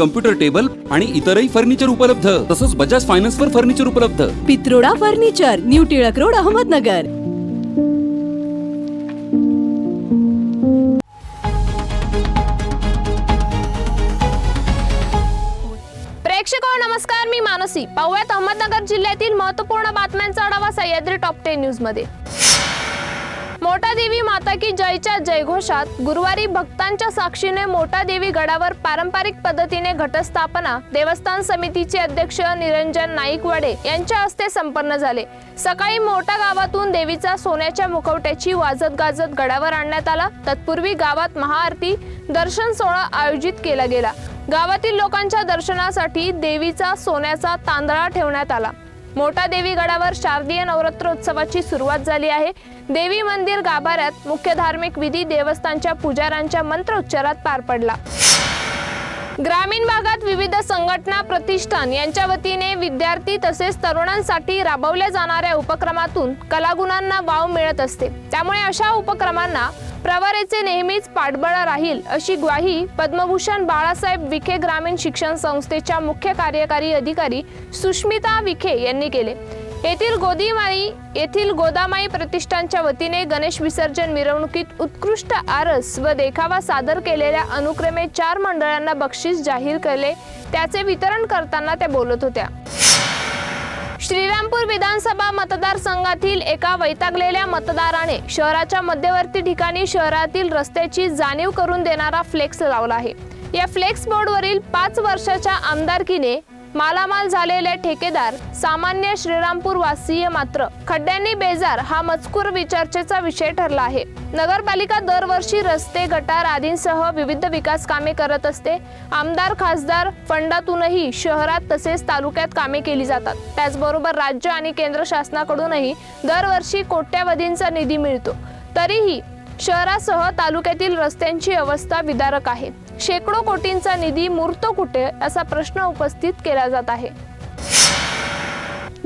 computer table आणि इतरही furniture उपलब्ध. तसंच बजाज फायनान्स वर फर्निचर उपलब्ध. Pitroda furniture new Tilak road Ahmednagar. प्रेक्षको नमस्कार मी मानसी. पाहुयात अहमदनगर जिल्ह्यातील महत्त्वपूर्ण बातम्यांचा आढावा सह्याद्री टॉप टेन न्यूजमध्ये. मोठा देवी माता की जयच्या जयघोषात गुरुवारी भक्तांच्या साक्षीने मोठा देवी गडावर पारंपरिक पद्धतीने घटस्थापना देवस्थान समितीचे अध्यक्ष निरंजन नाईकवाडे यांच्या हस्ते संपन्न झाले. सकाळी मोठा गावातून देवीचा सोन्याच्या मुखवट्याची वाजत गाजत गडावर आणण्यात आला. तत्पूर्वी गावात महाआरती दर्शन सोहळा आयोजित केला गेला. गावातील लोकांच्या दर्शनासाठी देवीचा सोन्याचा तांदळा ठेवण्यात आला. मोठा देवी गडावर शारदीय नवरात्रोत्सवाची सुरुवात झाली आहे. देवी मंदिर गाभाऱ्यात मुख्य धार्मिक विधी देवस्थानच्या पुजाऱ्यांच्या मंत्रोच्चारात पार पडला. ग्रामीण भागात विविध संघटना प्रतिष्ठान यांच्या वतीने विद्यार्थी तसेच तरुणांसाठी राबवल्या जाणाऱ्या उपक्रमातून कलागुणांना वाव मिळत असते. त्यामुळे अशा उपक्रमांना प्रवरेचे नेहमीच पाठबळ राहील अशी ग्वाही पद्मभूषण बाळासाहेब विखे ग्रामीण शिक्षण संस्थेच्या मुख्य कार्यकारी अधिकारी सुष्मिता विखे यांनी केले. येथील गोदीमाई येथील गोदामाई प्रतिष्ठानच्या वतीने गणेश विसर्जन मिरवणुकीत उत्कृष्ट आरस व देखावा सादर केलेल्या अनुक्रमे चार मंडळांना बक्षीस जाहीर केले. त्याचे वितरण करताना त्या बोलत होत्या. श्रीरामपूर विधानसभा मतदारसंघातील एका वैतागलेल्या मतदाराने शहराच्या मध्यवर्ती ठिकाणी शहरातील रस्त्याची जाणीव करून देणारा फ्लेक्स लावला आहे. या फ्लेक्स बोर्डवरील पाच वर्षाच्या आमदारकीने मालामाल झालेले ठेकेदार सामान्य श्रीरामपूर वासीय मात्र खड्ड्यांनी बेजार हा मजकूर विचारचेचा विषय ठरला आहे. नगरपालिका दरवर्षी रस्ते गटार आदींसह विविध विकास कामे करत असते. आमदार खासदार फंडातूनही शहरात तसेच तालुक्यात कामे केली जातात. त्याचबरोबर राज्य आणि केंद्र शासनाकडूनही दरवर्षी कोट्यावधींचा निधी मिळतो. तरीही शहरासह तालुक्यातील रस्त्यांची अवस्था विदारक आहे. शेकडो कोटींचा निधी मूर्तो कुठे असा प्रश्न उपस्थित केला जात आहे.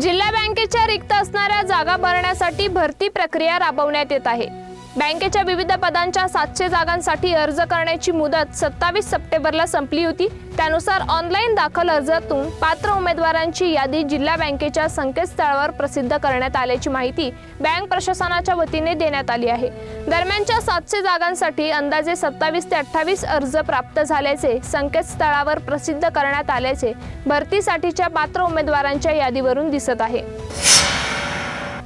जिल्हा बँकेच्या रिक्त असणाऱ्या जागा भरण्यासाठी भरती प्रक्रिया राबवण्यात येत आहे. बँकेच्या विविध पदांच्या सातशे जागांसाठी अर्ज करण्याची मुदत सत्तावीस सप्टेंबरला संपली होती. त्यानुसार ऑनलाईन दाखल अर्जातून पात्र उमेदवारांची यादी जिल्हा बँकेच्या संकेतस्थळावर प्रसिद्ध करण्यात आल्याची माहिती बँक प्रशासनाच्या वतीने देण्यात आली आहे. दरम्यानच्या सातशे जागांसाठी अंदाजे सत्तावीस ते अठ्ठावीस अर्ज प्राप्त झाल्याचे संकेतस्थळावर प्रसिद्ध करण्यात आल्याचे भरतीसाठीच्या पात्र उमेदवारांच्या यादीवरून दिसत आहे.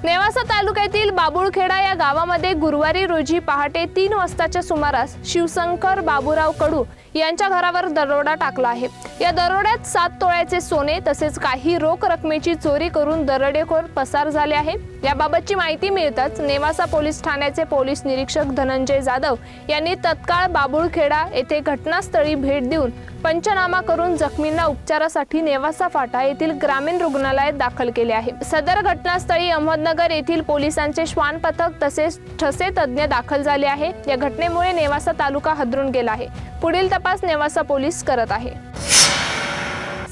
नेवासा तालुक्यातील बाबुळखेडा या गावामध्ये गुरुवारी रोजी पहाटे तीन वाजताच्या सुमारास शिवशंकर बाबुराव कडू यांच्या घरावर दरोडा टाकला आहे. या दरोड्यात सात तोळ्याचे सोने तसेच काही रोख रकमेची चोरी करून दरोडेखोर पसार झाले आहे. याबाबतची माहिती मिळताच नेवासा पोलीस ठाण्याचे पोलीस निरीक्षक धनंजय जाधव यांनी तत्काळ बाबुळखेडा येथे घटनास्थळी भेट देऊन पंचनामा करून जखमींना उपचारासाठी नेवासा फाटा येथील ग्रामीण रुग्णालयात दाखल केले आहे. सदर घटनास्थळी अहमदनगर येथील पोलिसांचे श्वान पथक तसेच ठसे तज्ज्ञ दाखल झाले आहे. या घटनेमुळे नेवासा तालुका हदरून गेला आहे. पुढील तपास नेवासा पोलीस करत आहे.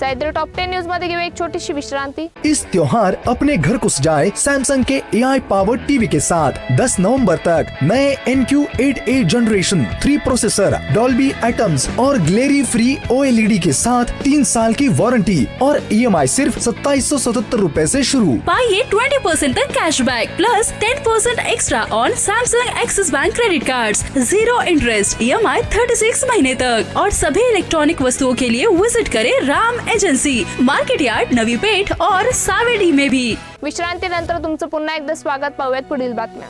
सैद्री टॉप टेन न्यूज़ मध्ये घेऊ एक छोटीशी विश्रांती। इस त्योहार अपने घर को सजाए सैमसंग के ए आई पावर टीवी के साथ। 10 नवंबर तक नए N Q eight eight generation three processor Dolby Atmos और ग्लेरी फ्री ओएलईडी के साथ तीन साल की वारंटी और ई एम आई सिर्फ़ सत्ताईस सौ सतहत्तर रूपए ऐसी शुरू। पाइए 20% तक cash back plus 10% extra on Samsung Axis bank credit card zero interest E M I thirty six महीने तक। और सभी इलेक्ट्रॉनिक वस्तुओं के लिए विज़िट करें Ram agency market yard Navi Peth और सावेडी में भी विश्रांतीनंतर तुमचं पुन्हा एकदा स्वागत. पाहूयात पुढील बातम्या.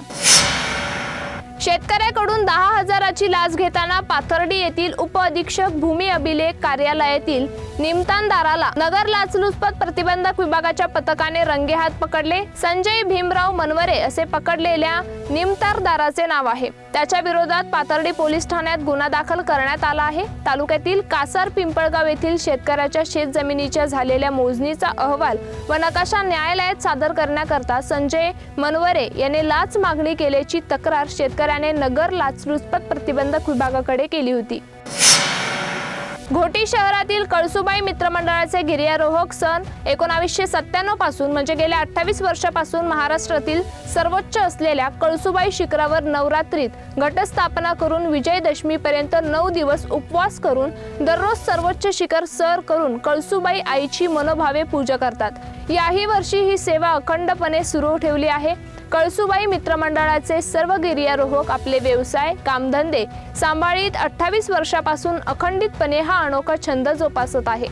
शेतकऱ्याकडून दहा हजाराची लाच घेताना पाथर्डी येथील उप अधीक्षक भूमी अभिलेख कार्यालयातील निमतानदाराला नगर लाचलुचपत प्रतिबंधक विभागाच्या पथकाने रंगेहात पकडले. संजय भीमराव मनवरे असे पकडलेल्या निमतारदाराचे नाव आहे. त्याच्या विरोधात पाथर्डी पोलीस ठाण्यात गुन्हा दाखल करण्यात आला आहे. तालुक्यातील कासार पिंपळगाव येथील शेतकऱ्याच्या शेत जमिनीच्या झालेल्या मोजणीचा अहवाल व नकाशा न्यायालयात सादर करण्याकरता संजय मनवरे याने लाच मागणी केल्याची तक्रार शेतकऱ्या शेतकऱ्याने नगर लाचलुचपत प्रतिबंधक विभागाकडे केली होती. घोटी शहरातील कळसुबाई मित्रमंडळाचे गिर्यारोहक सन एकोणावीसशे सत्त्याण्णवपासून म्हणजे गेल्या अठ्ठावीस वर्षापासून महाराष्ट्रातील सर्वोच्च असलेल्या कळसुबाई शिखरावर नवरात्रीत घटस्थापना करून विजयदशमीपर्यंत नऊ दिवस उपवास करून दररोज सर्वोच्च शिखर सर करून कळसुबाई आईची मनोभावे पूजा करतात. याही वर्षी ही सेवा अखंडपणे सुरू ठेवली आहे. कळसुबाई मित्रमंडळाचे सर्व गिर्यारोहक आपले व्यवसाय कामधंदे सांभाळीत अठ्ठावीस वर्षापासून अखंडितपणे हा अनोखा छंद जोपासत आहे.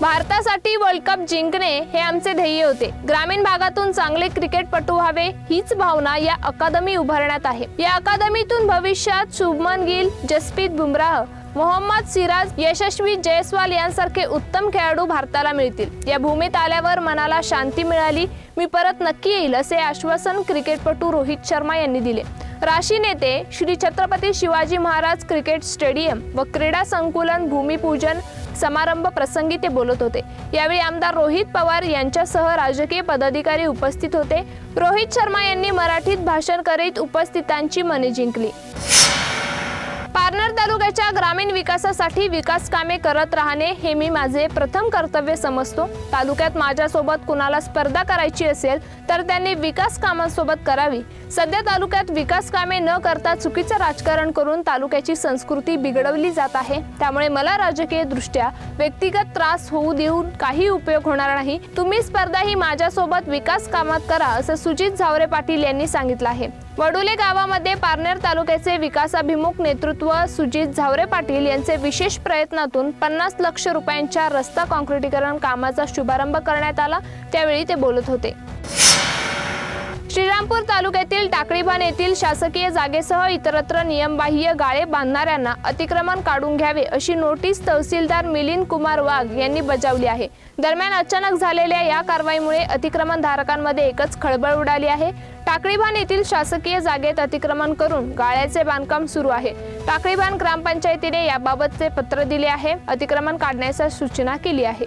भारतासाठी वर्ल्ड कप जिंकणे हे आमचे ध्येय होते. ग्रामीण भागातून चांगले क्रिकेटपटू व्हावे हीच भावना या अकादमी उभारण्यात आहे. या अकादमीतून भविष्यात शुभमन गिल जसप्रीत बुमराह मोहम्मद सिराज यशस्वी जयस्वाल यांसारखे उत्तम खेळाडू भारताला मिळतील. या भूमीत आल्यावर मनाला शांती मिळाली मी परत नक्की येईल असे आश्वासन क्रिकेटपटू रोहित शर्मा यांनी दिले. राशी नेते श्री छत्रपती शिवाजी महाराज क्रिकेट स्टेडियम व क्रीडा संकुलन भूमिपूजन समारंभ प्रसंगी ते बोलत होते. यावेळी आमदार रोहित पवार यांच्यासह राजकीय पदाधिकारी उपस्थित होते. रोहित शर्मा यांनी मराठीत भाषण करीत उपस्थितांची मने जिंकली. पारनेर तालुक्याच्या ग्रामीण विकासासाठी विकास कामे करत राहणे हे मी माझे प्रथम कर्तव्य समजतो. तालुक्यात माझ्यासोबत कुणाला स्पर्धा करायची असेल तर त्यांनी विकास कामांसोबत करावी. सध्या तालुक्यात विकास कामे न करता चुकीचं राजकारण करून तालुक्याची संस्कृती बिघडवली जात आहे. त्यामुळे मला राजकीय दृष्ट्या व्यक्तिगत त्रास होऊ देऊन काही उपयोग होणार नाही. तुम्ही स्पर्धा ही माझ्यासोबत विकास कामात करा असं सुजित झावरे पाटील यांनी सांगितलं आहे. वडुले गावामध्ये पारनेर तालुक्याचे विकासाभिमुख नेतृत्व सुजित झावरे पाटील यांचे विशेष प्रयत्नातून पन्नास लक्ष रुपयांच्या रस्ता काँक्रिटीकरण कामाचा शुभारंभ करण्यात आला. त्यावेळी ते बोलत होते. श्रीरामपूर तालुक्यातील टाकळीभान येथील शासकीय जागेसह इतरत्र नियमबाह्य गाळे बांधणाऱ्यांना अतिक्रमण काढून घ्यावे अशी नोटीस तहसीलदार मिलिंद कुमार वाघ यांनी बजावली आहे. दरम्यान अचानक झालेल्या या कारवाईमुळे अतिक्रमण धारकांमध्ये एकच खळबळ उडाली आहे. टाकळीभान येथील शासकीय जागेत अतिक्रमण करून गाळ्याचे बांधकाम सुरू आहे. टाकळीभान ग्रामपंचायतीने याबाबतचे पत्र दिले आहे. अतिक्रमण काढण्याच्या सूचना केली आहे.